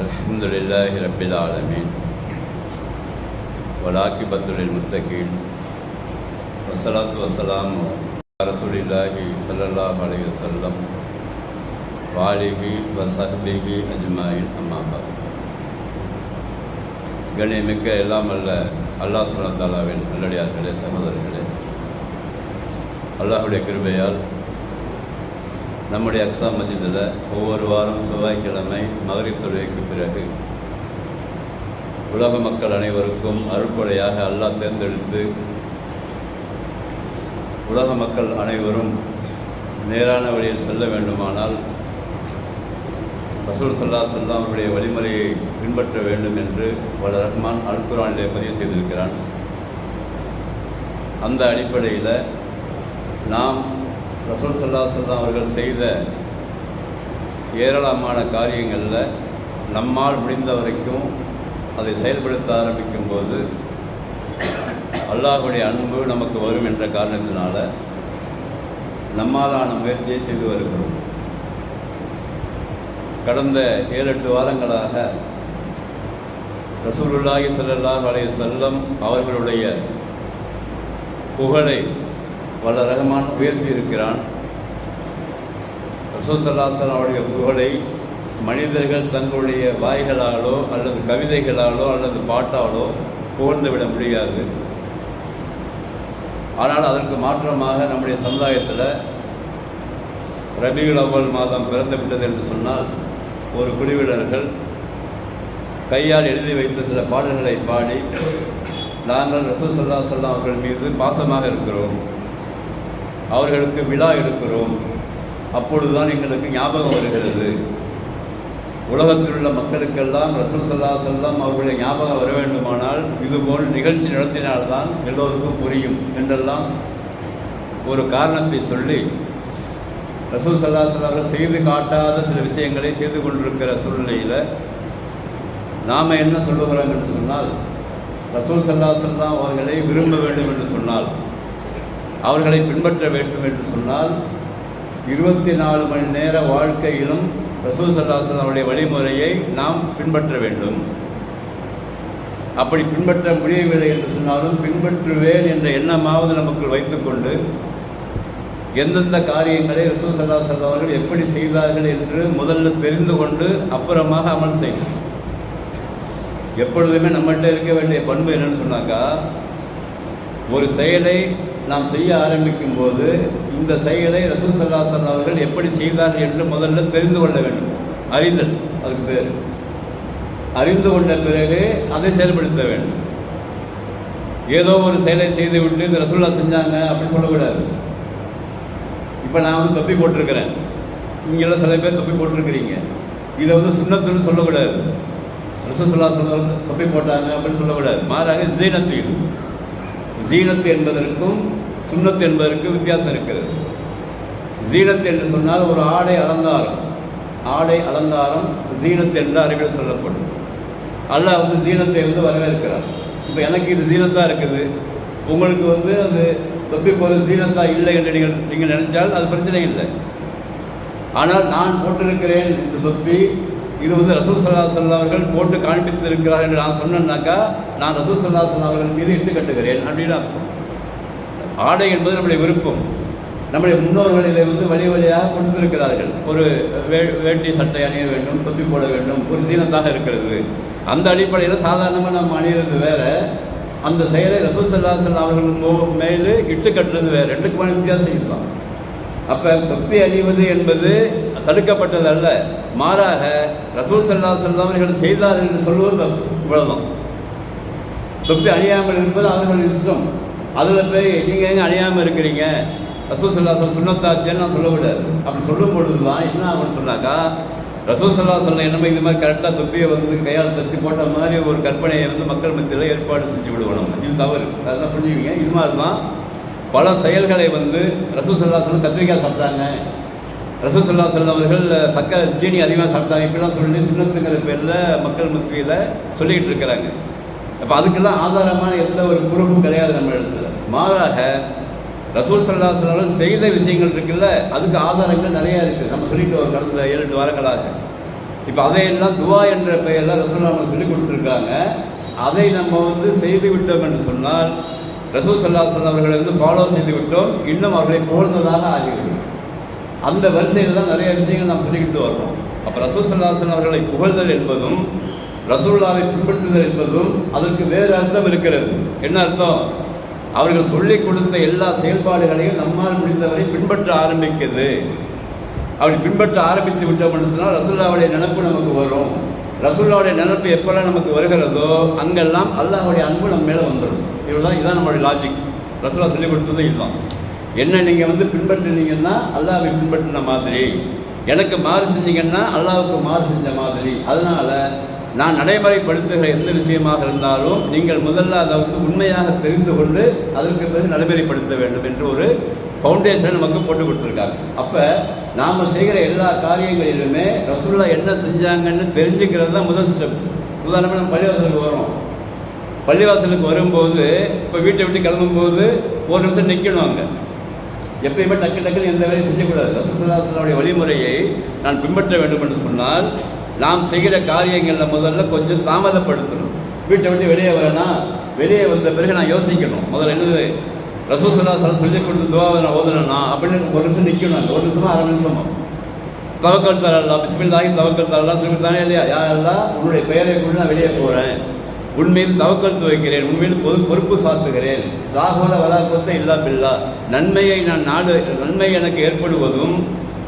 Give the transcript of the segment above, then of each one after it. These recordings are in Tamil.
الحمد لله رب العالمين والعاقبة للمتقين والصلاة والسلام على رسول الله صلى الله عليه وسلم وآله وصحبه أجمعين أما بعد கண்ணியமிக்க எல்லாம் அல்ல அல்லாஹ் சுல்லாத்தாலாவின் நல்லடியார்களே சகோதரர்களே அல்லாஹுடைய கிருபையால் நம்முடைய அக்ஸா மஜிதில் ஒவ்வொரு வாரம் செவ்வாய்க்கிழமை மகரிப் தொழுகைக்கு பிறகு உலக மக்கள் அனைவருக்கும் அருட்படையாக அல்லாஹ் தேர்ந்தெடுத்து உலக மக்கள் அனைவரும் நேரான வழியில் செல்ல வேண்டுமானால் ரசூல் சல்லா செல்லாம் அவருடைய வழிமுறையை பின்பற்ற வேண்டும் என்று வல ரஹ்மான் அல்குரானிலே பதிவு செய்திருக்கிறான். அந்த அடிப்படையில் நாம் ரசூல் சல்லா அவர்கள் செய்த ஏராளமான காரியங்களில் நம்மால் முடிந்த வரைக்கும் அதை செயல்படுத்த ஆரம்பிக்கும் போது அல்லாஹுடைய அன்பு நமக்கு வரும் என்ற காரணத்தினால நம்மாலான முயற்சியை செய்து வருகிறோம். கடந்த ஏழு எட்டு வாரங்களாக ரசூலுல்லாஹி ஸல்லல்லாஹு வளைய செல்லம் அவர்களுடைய புகழை வல்ல ரஹ்மான் உயர்த்தி இருக்கிறான் ரசூல் அவருடைய புகழை மனிதர்கள் தங்களுடைய வாய்களாலோ அல்லது கவிதைகளாலோ அல்லது பாட்டாலோ புகழ்ந்து விட முடியாது. ஆனால் அதற்கு மாற்றமாக நம்முடைய சமுதாயத்தில் ரபியுல் அவ்வல் மாதம் பிறந்து விட்டது என்று சொன்னால் ஒரு குழுவினர்கள் கையால் எழுதி வைத்த சில பாடல்களை பாடி நாங்கள் ரசூல் சொல்லா சொல்லா அவர்கள் மீது பாசமாக இருக்கிறோம். அவர்களுக்கு விழா எடுக்கிறோம் அப்பொழுதுதான் எங்களுக்கு ஞாபகம் வருகிறது. உலகத்தில் உள்ள மக்களுக்கெல்லாம் ரசூல் சல்லா செல்லாம் அவர்களுடைய ஞாபகம் வர வேண்டுமானால் இதுபோல் நிகழ்ச்சி நடத்தினால்தான் எல்லோருக்கும் புரியும் என்றெல்லாம் ஒரு காரணத்தை சொல்லி ரசூல் சல்லா அவர்கள் செய்து காட்டாத சில விஷயங்களை செய்து கொண்டிருக்கிற சூழ்நிலையில் நாம் என்ன சொல்லுகிறோம் என்று சொன்னால் ரசூல் சல்லா சல்லாம் அவர்களை விரும்ப வேண்டும் என்று சொன்னால் அவர்களை பின்பற்ற வேண்டும் என்று சொன்னால் இருபத்தி நாலு மணி நேர வாழ்க்கையிலும் ரசூல் சல்லாசன் அவருடைய வழிமுறையை நாம் பின்பற்ற வேண்டும். அப்படி பின்பற்ற முடியவில்லை என்று சொன்னாலும் பின்பற்றுவேன் என்ற எண்ணமாவது நமக்குள் வைத்துக்கொண்டு எந்தெந்த காரியங்களை ரசூல் சல்லா அவர்கள் எப்படி செய்தார்கள் என்று முதல்ல தெரிந்து கொண்டு அப்புறமாக அமல் செய்யும் எப்பொழுதுமே நம்மகிட்ட இருக்க வேண்டிய பண்பு என்னன்னு சொன்னாக்கா ஒரு செயலை நாம் செய்ய ஆரம்பிக்கும் போது இந்த செயலை ரசூல் சல்லாசன் அவர்கள் எப்படி செய்தார்கள் என்று முதல்ல தெரிந்து கொள்ள வேண்டும். அறிந்தல் அதுக்கு பேர். அறிந்து கொண்ட பிறகு அதை செயல்படுத்த வேண்டும். ஏதோ ஒரு செயலை செய்து விட்டு இந்த ரசூல்லா செஞ்சாங்க அப்படின்னு சொல்லக்கூடாது. இப்போ நான் வந்து தொப்பி போட்டிருக்கிறேன். இங்கெல்லாம் சில பேர் தொப்பி போட்டிருக்கிறீங்க. இதை வந்து சுண்ணத்துன்னு சொல்லக்கூடாது. ரசூல்லா சொல்ல தொப்பி போட்டாங்க அப்படின்னு சொல்லக்கூடாது. மாறாக ஜீனத்து இது. ஜீனத்து என்பதற்கும் சுண்ணத்து என்பதற்கும் வித்தியாசம் இருக்கிறது. ஜீனத்து என்று சொன்னால் ஒரு ஆடை அலங்காரம். ஆடை அலங்காரம் ஜீனத்து என்று அறிவில் சொல்லப்படும். அல்லாஹ் வந்து ஜீனத்தை வந்து வரவேற்கிறார். இப்போ எனக்கு இது ஜீனத்தாக இருக்குது. உங்களுக்கு வந்து அது தொப்பி போது ஜீனத்தாக இல்லை என்று நீங்கள் நீங்கள் நினைச்சால் அது பிரச்சனை இல்லை. ஆனால் நான் போட்டிருக்கிறேன் இந்த தொப்பி இது வந்து ரசூல் சல்லா சொல்லா அவர்கள் போட்டு காண்பித்து இருக்கிறார் என்று நான் சொன்னேன்னாக்கா நான் ரசூல் சல்லா சொல்லா அவர்கள் மீது இட்டு கட்டுகிறேன் அப்படின்னு ஆடை என்பது நம்முடைய விருப்பம். நம்முடைய முன்னோர்கள் இதை வந்து வழி வழியாக கொடுத்திருக்கிறார்கள். ஒரு வே வேட்டி சட்டை அணிய வேண்டும் தொப்பி போட வேண்டும் ஒரு தீனத்தாக இருக்கிறது. அந்த அடிப்படையில் சாதாரணமாக நம்ம அணியிறது வேற. அந்த செயலை ரசூல் சல்லா சல்லா அவர்கள் மேலே இட்டு கட்டுறது வேறு. ரெண்டுக்குமான வித்தியாசம் இருக்கலாம் அப்போ தொப்பி அணிவது என்பது தடுக்கப்பட்டது அல்ல. மாறாக ரசூல் சல்லா சல்லா செய்தார்கள் என்று சொல்வது இவ்வளவுதான். தொப்பி அணியாமல் இருப்பது அவர்கள் இஷ்டம். அதில் போய் நீங்கள் எங்கே அணியாமல் இருக்கிறீங்க? ரசூல் சல்லா சொல் சுண்ணத்தாச்சேன்னு நான் சொல்லக்கூடாது அப்படி சொல்லும் பொழுது தான் என்ன ஆகும்னு சொன்னாக்கா ரசூல் சல்லா சொல்ல என்னமே இந்த மாதிரி கரெக்டாக தொப்பியை வந்து கையால் தச்சு போட்ட மாதிரி ஒரு கற்பனையை வந்து மக்கள் மத்தியில் ஏற்பாடு செஞ்சு விடுவோம். இது தவறு. அதெல்லாம் புரிஞ்சுக்கிங்க? இது மாதிரி தான் பல செயல்களை வந்து ரசூல் சல்லா சொல்ல கத்திரிக்காய் சாப்பிட்டாங்க. ரசூல் செல்லம் அவர்கள் சக்கரை ஜீனி அதிகமாக சாப்பிட்டாங்க இப்படிலாம் சொல்லி சின்னத்துங்கிற பேரில் மக்கள் மத்தியில் சொல்லிக்கிட்டு இருக்கிறாங்க. அப்போ அதுக்கெல்லாம் ஆதாரமான எந்த ஒரு குரூப்பும் கிடையாது நம்ம இடத்துல. மாறாக ரசூல் சல்லாசனர்கள் செய்த விஷயங்கள் இருக்குல்ல அதுக்கு ஆதாரங்கள் நிறையா இருக்குது நம்ம சொல்லிட்டு ஒரு கடந்த ஏழு எட்டு வாரங்களாக. இப்போ அதையெல்லாம் துவா என்ற பெயரில் ரசூல் நமக்கு சொல்லி கொடுத்துருக்காங்க. அதை நம்ம வந்து செய்து விட்டோம் என்று சொன்னால் ரசூல் சல்லாசன் அவர்களை வந்து ஃபாலோ செய்து விட்டோம். இன்னும் அவர்களை புகழ்ந்ததாக ஆகிவிடும். அந்த வரிசையில் தான் நிறைய விஷயங்கள் நாம் சொல்லிக்கிட்டு வர்றோம் அப்போ ரசூல் சல்லாசன் அவர்களை புகழ்தல் என்பதும் ரசூல்லாவை பின்பற்றுதல் என்பதும் அதற்கு வேறு அர்த்தம் இருக்கிறது. என்ன அர்த்தம்? அவர்கள் சொல்லிக் கொடுத்த எல்லா செயல்பாடுகளையும் நம்மால் முடிந்தவரை பின்பற்ற ஆரம்பிக்கிறது அப்படி பின்பற்ற ஆரம்பித்து விட்டோம் என்று சொன்னால் ரசூல்லாவுடைய நினப்பு நமக்கு வரும். ரசூல்லாவுடைய நினப்பு எப்பெல்லாம் நமக்கு வருகிறதோ அங்கெல்லாம் அல்லாஹுடைய அன்பு நம்ம மேலே வந்துடும். இவ்வளோதான் இதுதான் நம்மளுடைய லாஜிக் ரசூலா சொல்லிக் கொடுத்தது இதுதான். என்ன நீங்கள் வந்து பின்பற்றினீங்கன்னா அல்லாவை பின்பற்றின மாதிரி. எனக்கு மாறு செஞ்சீங்கன்னா அல்லாவுக்கு மாறு செஞ்ச மாதிரி. அதனால நான் நடைமுறைப்படுத்துகிற எந்த விஷயமாக இருந்தாலும் நீங்கள் முதல்ல அதை வந்து உண்மையாக தெரிந்து கொண்டு அதற்கு பிறகு நடைமுறைப்படுத்த வேண்டும் என்று ஒரு ஃபவுண்டேஷன் நமக்கு போட்டு கொடுத்துருக்காங்க. அப்போ நாம் செய்கிற எல்லா காரியங்களிலுமே ரசூல்லா என்ன செஞ்சாங்கன்னு தெரிஞ்சுக்கிறது தான் முதல் ஸ்டெப் உதாரணமாக நம்ம பள்ளிவாசலுக்கு வரோம் பள்ளிவாசலுக்கு வரும்போது இப்போ வீட்டை விட்டு கிளம்பும்போது ஒரு நிமிஷம் நிற்கணும் அங்கே. எப்பயுமே டக்கு டக்குன்னு எந்த வேலையும் செய்யக்கூடாது. ரசூலுல்லாஹினுடைய வழிமுறையை நான் பின்பற்ற வேண்டும் என்று சொன்னால் நாம் செய்கிற காரியங்களில் முதல்ல கொஞ்சம் தாமதப்படுத்தணும். வீட்டை விட்டு வெளியே வரேன்னா வெளியே வந்த பிறகு நான் யோசிக்கணும். முதல்ல என்னது? ரசூசல்லா சொல்லி கொடுத்து துவாவை நான் ஓதுனா அப்படின்னு ஒரு நிமிஷம் நிற்கணும் அந்த ஒரு நிமிஷமா அரை நிமிஷமா. தவக்கல் தரலா பிஸ்மில்லாஹி தவக்கல் தரலா தானே இல்லையா? யாரெல்லாம் உன்னுடைய பெயரை கொண்டு நான் வெளியே போகிறேன் உண்மையில் தவக்கல் துவைக்கிறேன் உண்மையில் பொது பொறுப்பு சாத்துகிறேன். ராகுல வராக்கத்தை இல்லா பில்லா நன்மையை நான் நாடு நன்மை எனக்கு ஏற்படுவதும்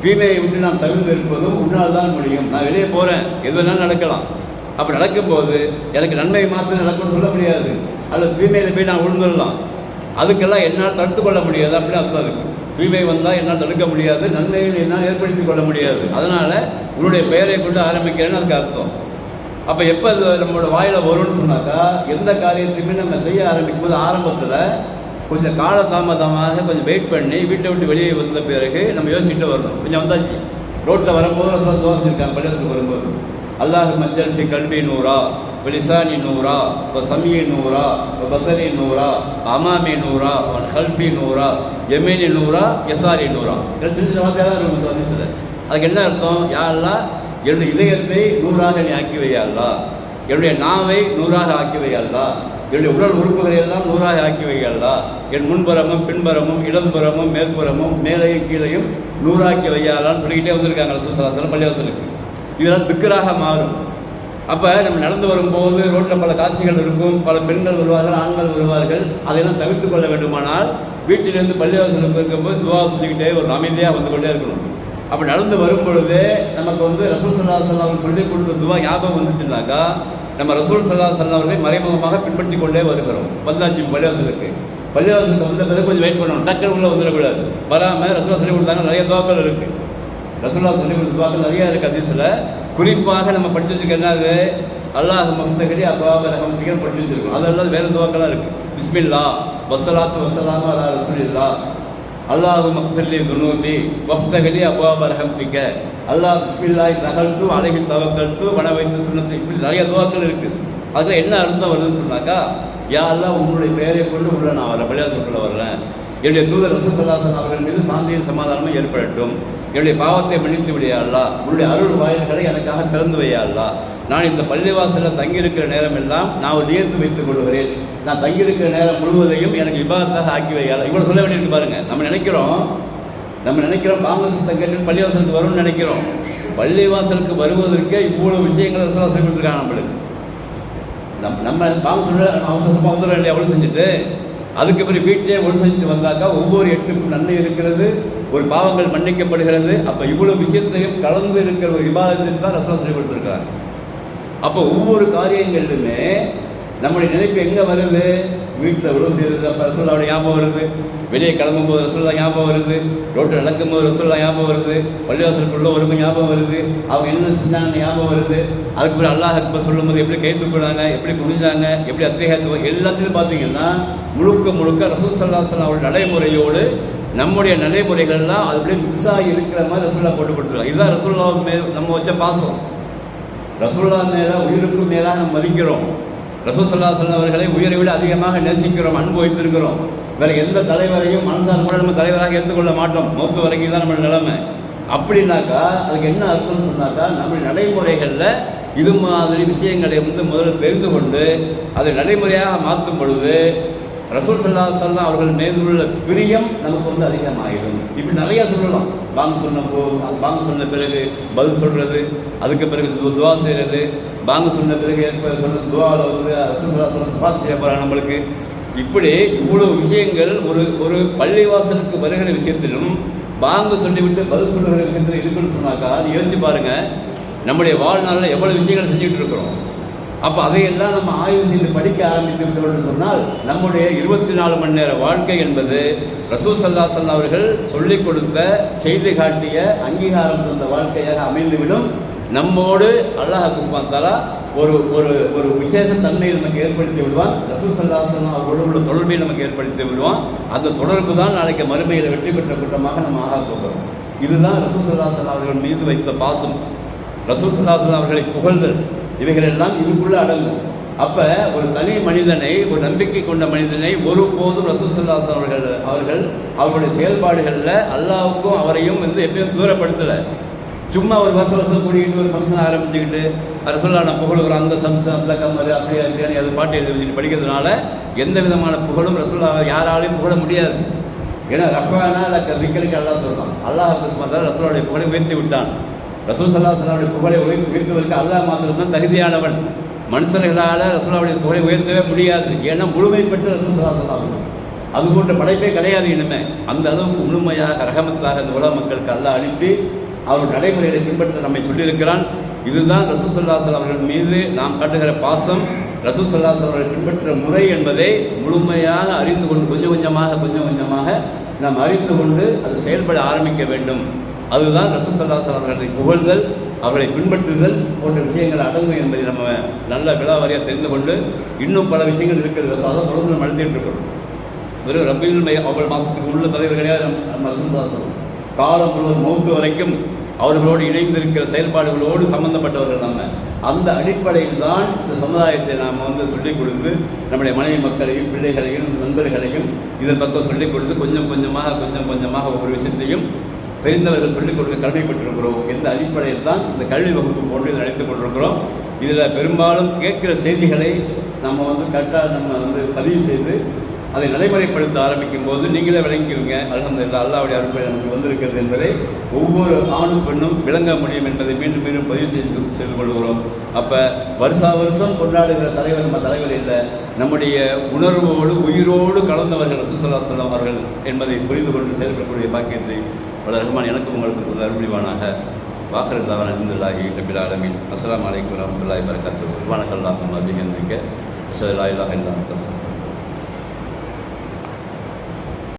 தீமையை விட்டு நான் தகுந்து இருப்பதும் உன்னால் தான் முடியும். நான் வெளியே போகிறேன் எது வேணாலும் நடக்கலாம். அப்படி நடக்கும்போது எனக்கு நன்மை மாத்திரம் நடக்கும்னு சொல்ல முடியாது. அல்லது தீமையில் போய் நான் உழுந்துடலாம் அதுக்கெல்லாம் என்னால் தடுத்து கொள்ள முடியாது. அப்படின்னு அர்த்தம் இருக்குது தூய்மை வந்தால் என்னால் தடுக்க முடியாது. நன்மையை என்னால் ஏற்படுத்திக் கொள்ள முடியாது. அதனால் உன்னுடைய பெயரை கொண்டு ஆரம்பிக்கிறேன்னு அதுக்கு அர்த்தம். அப்போ எப்போ அது நம்மளோட வாயில் வரும்னு சொன்னாக்கா எந்த காரியத்தையுமே நம்ம செய்ய ஆரம்பிக்கும் போது ஆரம்பத்தில் கொஞ்சம் காலதாமதமாக கொஞ்சம் வெயிட் பண்ணி வீட்டை விட்டு வெளியே வந்த பிறகு நம்ம யோசிச்சுட்டு வரணும். கொஞ்சம் வந்தாச்சு. ரோட்டில் வரும்போது ரசூலா துவா செஞ்சிருக்காங்க பள்ளியத்துக்கு வரும்போது. அல்லாஹ் மஞ்சள் ஃபி கல்வி நூறா வெளிசானி நூறா இப்போ சமிய நூறா இப்போ பசரி நூறா அமாமி நூறா வ கல்பி நூறா எமினி நூறா எஸ்ஆரி நூறா. இது தெரிஞ்ச வார்த்தையாக இருக்கும் அதுக்கு என்ன அர்த்தம்? யாரெல்லாம் என்னுடைய இதயத்தை நூறாக நீ ஆக்கி என்னுடைய நாவை நூறாக ஆக்கிவையல்லா என்னுடைய உடல் உறுப்புகளை எல்லாம் நூறாக ஆக்கிவையல்லா என் முன்புறமும் பின்புறமும் இடதுபுறமும் மேற்புறமும் மேலையும் கீழையும் நூறாக்கி வையாளான்னு சொல்லிக்கிட்டே வந்திருக்காங்க சுத்தலாத்தில் பள்ளிவாசலுக்கு இதெல்லாம் திக்கராக மாறும். அப்போ நம்ம நடந்து வரும்போது ரோட்டில் பல காட்சிகள் இருக்கும் பல பெண்கள் வருவார்கள் ஆண்கள் வருவார்கள் அதையெல்லாம் தவிர்த்து கொள்ள வேண்டுமானால் வீட்டிலிருந்து பள்ளிவாசலுக்கு இருக்கும்போது துவா செஞ்சுக்கிட்டே ஒரு அமைதியாக வந்து கொண்டே இருக்கணும். அப்போ நடந்து வரும் பொழுது நமக்கு வந்து ரசூல் சல்லா அவர்கள் சொல்லிக் கொடுத்த துவா ஞாபகம் வந்துச்சுனாக்கா நம்ம ரசூல் சல்லா அவர்களை மறைமுகமாக பின்பற்றி கொண்டே வருகிறோம். வந்தாச்சு பள்ளிவாசலுக்கு பள்ளிவாசலுக்கு வந்த பிறகு கொஞ்சம் வெயிட் பண்ணணும். டக்குனு உள்ளே வந்துடக்கூடாது. வராமல் ரசூல் சொல்லி கொடுத்தாங்க நிறைய துவாக்கள் இருக்குது ரசூலா சொல்லி கொடுத்த துவாக்கள் நிறையா இருக்குது அதிசல குறிப்பாக நம்ம படித்து வச்சுக்க என்னது? அல்லாஹ் மக்சகரி அப்பாப ரஹமத்திகள் படிச்சு வச்சுருக்கோம். அதெல்லாம் வேறு துவாக்கெல்லாம் இருக்குது பிஸ்மில்லா வசலாத்து வசலாம அலா ரசூலில்லா அல்லாஹு மக்சல்லி துனூபி வஃப்தகலி அப்பாப ரஹம்திக்க அல்லாஹ் பிஸ்மில்லாய் நகல்த்து அழகி தவக்கல்த்து வன வைத்து சுண்ணத்து இப்படி நிறைய துவாக்கள் இருக்குது அதில் என்ன அர்த்தம் வருதுன்னு சொன்னாக்கா யா அல்லாஹ் பெயரை கொண்டு உள்ள நான் வரேன் பள்ளியாசத்துக்குள்ள வரேன் என்னுடைய தூதர் ரசூசல்லாசன் அவர்கள் மீது சாந்தியும் சமாதானமும் ஏற்படட்டும். என்னுடைய பாவத்தை மன்னித்து விடையா அல்லா உன்னுடைய அருள் வாயில்களை எனக்காக திறந்து வையா நான் இந்த பள்ளிவாசலில் தங்கியிருக்கிற நேரமெல்லாம் நான் ஒரு நேர்த்து வைத்துக் கொள்கிறேன். நான் தங்கியிருக்கிற நேரம் முழுவதையும் எனக்கு விவாதத்தாக ஆக்கி வைக்காத இவ்வளோ சொல்ல வேண்டியிருக்கு பாருங்க. நம்ம நினைக்கிறோம் நம்ம நினைக்கிறோம் காங்கிரஸ் கேட்டு பள்ளிவாசலுக்கு வரும்னு நினைக்கிறோம். பள்ளிவாசலுக்கு வருவதற்கே இவ்வளோ விஷயங்களை ரசூலா சொல்லி கொடுத்துருக்காங்க நம்மளுக்கு. நம் நம்ம பாம்பு அவசரமாக வந்துட வேண்டிய அவ்வளோ செஞ்சுட்டு அதுக்கு பிறகு வீட்டிலே ஒன்று செஞ்சுட்டு வந்தாக்கா ஒவ்வொரு எட்டுக்கும் நன்மை இருக்கிறது ஒரு பாவங்கள் மன்னிக்கப்படுகிறது. அப்போ இவ்வளோ விஷயத்தையும் கலந்து இருக்கிற ஒரு விவாதத்திற்கு தான் ரசம் சொல்லி கொடுத்துருக்காங்க. அப்போ ஒவ்வொரு காரியங்களிலுமே நம்முடைய நினைப்பு எங்கே வருது? வீட்டில் உறவு செய்கிறது அப்போ ரசோல்லாவோட ஞாபகம் வருது. வெளியே கிளம்பும் போது ரசோல்லா ஞாபகம் வருது. ரோட்டில் நடக்கும்போது ரசோல்லா ஞாபகம் வருது. பள்ளிவாசலுக்குள்ள வரும்போது ஞாபகம் வருது. அவங்க என்ன செஞ்சாங்க ஞாபகம் வருது. அதுக்கு பிறகு அல்லாஹ் அக்பர் சொல்லும்போது எப்படி கை போனாங்க எப்படி குடிஞ்சாங்க எப்படி அத்தியாயத்துவம் எல்லாத்துலையும் பார்த்தீங்கன்னா முழுக்க முழுக்க ரசூல் சல்லா அவருடைய நடைமுறையோடு நம்முடைய நடைமுறைகள்லாம் அது அப்படியே மிக்ஸ் ஆகி இருக்கிற மாதிரி ரசோல்லா போட்டு கொடுத்துருக்காங்க. இதுதான் ரசூல்லா நம்ம வச்ச பாசம். ரசோல்லா மேலே உயிருக்கும் மேலாக நம்ம மதிக்கிறோம். ரசூல் சல்லா அவர்களை உயிரை விட அதிகமாக நேசிக்கிறோம் அன்பு வைத்திருக்கிறோம். வேற எந்த தலைவரையும் மனசார் கூட நம்ம தலைவராக ஏற்றுக்கொள்ள மாட்டோம். மௌத்து வரைக்கும் தான் நம்ம நிலைமை. அப்படின்னாக்கா அதுக்கு என்ன அர்த்தம்னு சொன்னாக்கா நம்ம நடைமுறைகளில் இது மாதிரி விஷயங்களை வந்து முதல்ல தெரிந்து கொண்டு அதை நடைமுறையாக மாற்றும் பொழுது ரசூல் சல்லா சல்லா அவர்கள் மேலுள்ள பிரியம் நமக்கு வந்து அதிகமாகிடும் இப்படி நிறைய சொல்லலாம். பாங்க சொன்ன அது பாங்க சொன்ன பிறகு பதில் சொல்றது அதுக்கு பிறகு துவா செய்கிறது பாங்கு சொன்ன பிறகு சொன்ன துவாவில் வந்து ரசூல் சல்லா சபாத் செய்ய போகிறாங்க நம்மளுக்கு. இப்படி இவ்வளோ விஷயங்கள் ஒரு ஒரு பள்ளிவாசலுக்கு வருகிற விஷயத்திலும் பாங்கு சொல்லிவிட்டு பதில் சொல்லுகிற விஷயத்தில் இருக்குன்னு சொன்னாக்கா அது யோசிச்சு பாருங்க நம்முடைய வாழ்நாளில் எவ்வளோ விஷயங்கள் செஞ்சுட்டு இருக்கிறோம். அப்போ அதையெல்லாம் நம்ம ஆய்வு செய்து படிக்க ஆரம்பித்து விட்டோம்னு சொன்னால் நம்முடைய இருபத்தி நாலு மணி நேர வாழ்க்கை என்பது ரசூல் சல்லாசன் அவர்கள் சொல்லிக் கொடுத்த செய்தி காட்டிய அங்கீகாரம் தந்த வாழ்க்கையாக அமைந்துவிடும். நம்மோடு அல்லாஹ் குஸ்மான் தாலா ஒரு ஒரு ஒரு விசேஷ தன்மையை நமக்கு ஏற்படுத்தி விடுவான். ரசூல் சல்லாசன் அவர்களோடு உள்ள தொடர்பை நமக்கு ஏற்படுத்தி விடுவான். அந்த தொடர்பு தான் நாளைக்கு மறுமையில் வெற்றி பெற்ற கூட்டமாக நம்ம ஆக போகிறோம். இதுதான் ரசூல் சல்லாசன் அவர்கள் மீது வைத்த பாசம். ரசூல் சல்லாசன் அவர்களை புகழ்தல். இவைகள் எல்லாம் இதுக்குள்ள அடங்கும். அப்போ ஒரு தனி மனிதனை ஒரு நம்பிக்கை கொண்ட மனிதனை ஒருபோதும் ரசூல் சல்லாசன் அவர்கள் அவர்கள் அவருடைய செயல்பாடுகளில் அல்லாவுக்கும் அவரையும் வந்து எப்பயும் தூரப்படுத்தலை. சும்மா ஒரு வருஷம் வருஷம் கூடிக்கிட்டு ஒரு ஃபங்க்ஷன் ஆரம்பிச்சுக்கிட்டு ரசூல்லா நான் புகழ் அந்த சம்சம் அந்த கம்மது அப்படி அப்படியே அது பாட்டு எழுதி படிக்கிறதுனால எந்த விதமான புகழும் ரசூல்லாவை யாராலையும் புகழ முடியாது. ஏன்னா ரஃபானா அதை திக்கருக்கு அல்லாஹ் சொல்றான் அல்லாஹ் சுமத்தால் ரசூலுடைய புகழை உயர்த்தி விட்டான். ரசூல் சல்லா சல்லாவுடைய புகழை உயர்த்தி உயர்த்துவதற்கு அல்லாஹ் மாத்திரம்தான் தகுதியானவன். மனுஷர்களால் ரசூலாவுடைய புகழை உயர்த்தவே முடியாது. ஏன்னா முழுமை பெற்று ரசூல் சல்லா சல்லாம் அது போன்ற படைப்பே கிடையாது இனிமே. அந்த அளவுக்கு முழுமையாக ரகமத்தாக இந்த உலக மக்களுக்கு அல்லாஹ் அனுப்பி அவர் நடைமுறைகளை பின்பற்ற நம்மை சொல்லியிருக்கிறான். இதுதான் ரசூசல்லாசல் அவர்கள் மீது நாம் காட்டுகிற பாசம். ரசூசல்லாசல் அவர்கள் பின்பற்ற முறை என்பதை முழுமையாக அறிந்து கொண்டு கொஞ்சம் கொஞ்சமாக கொஞ்சம் கொஞ்சமாக நாம் அறிந்து கொண்டு அது செயல்பட ஆரம்பிக்க வேண்டும். அதுதான் ரசூசல்லாசல் அவர்களை புகழ்தல் அவர்களை பின்பற்றுதல் போன்ற விஷயங்கள் அடங்கும் என்பதை நம்ம நல்ல விழாவாரியாக தெரிந்து கொண்டு இன்னும் பல விஷயங்கள் இருக்கிறது. அதை தொடர்ந்து நம்ம எழுதிட்டு இருக்கிறோம் வெறும் ரபியுல் மை அவள் மாதத்துக்கு உள்ள தலைவர் கிடையாது நம்ம- ரசூசல்லாசல் காலம் முழுவதும் மூக்கு வரைக்கும் அவர்களோடு இணைந்திருக்கிற செயல்பாடுகளோடு சம்பந்தப்பட்டவர்கள் நம்ம. அந்த அடிப்படையில் தான் இந்த சமுதாயத்தை நாம் வந்து சொல்லிக் கொடுத்து நம்முடைய மனைவி மக்களையும் பிள்ளைகளையும் நண்பர்களையும் இதன் பக்கம் சொல்லிக் கொடுத்து கொஞ்சம் கொஞ்சமாக கொஞ்சம் கொஞ்சமாக ஒவ்வொரு விஷயத்தையும் தெரிந்தவர்கள் சொல்லிக் கொடுக்க கடமைப்பட்டிருக்கிறோம். இந்த அடிப்படையில் தான் இந்த கல்வி வகுப்பு போன்று இதை அழைத்துக் கொண்டிருக்கிறோம். இதில் பெரும்பாலும் கேட்கிற செய்திகளை நம்ம வந்து கரெக்டாக நம்ம வந்து பதிவு செய்து அதை நடைமுறைப்படுத்த ஆரம்பிக்கும் போது நீங்களே விளங்கிக்குவீங்க அல்ஹம்துலில்லாஹ் அல்லாவுடைய அருப்பை நமக்கு வந்திருக்கிறது என்பதை ஒவ்வொரு ஆணும் பெண்ணும் விளங்க முடியும் என்பதை மீண்டும் மீண்டும் பதிவு செய்து செய்து கொள்கிறோம். அப்போ வருஷா வருஷம் கொண்டாடுகிற தலைவர் நம்ம தலைவர் இல்லை. நம்முடைய உணர்வோடு உயிரோடு கலந்தவர்கள் ரசூசல்லா சொல்லம் அவர்கள் என்பதை புரிந்து கொண்டு செயல்படக்கூடிய பாக்கியத்தை பல ரஹ்மான் எனக்கும் உங்களுக்கு அருள்புரிவானாக வாக்கர் தவன் அஹமதுல்லாஹி ரபில் ஆலமின். அஸ்ஸலாமு அலைக்கும் வரஹ்மத்துல்லாஹி வரகாத்துஹு சுப்ஹானக்கல்லாஹும்ம பிஹம்திக அஷ்ஹது அல்லா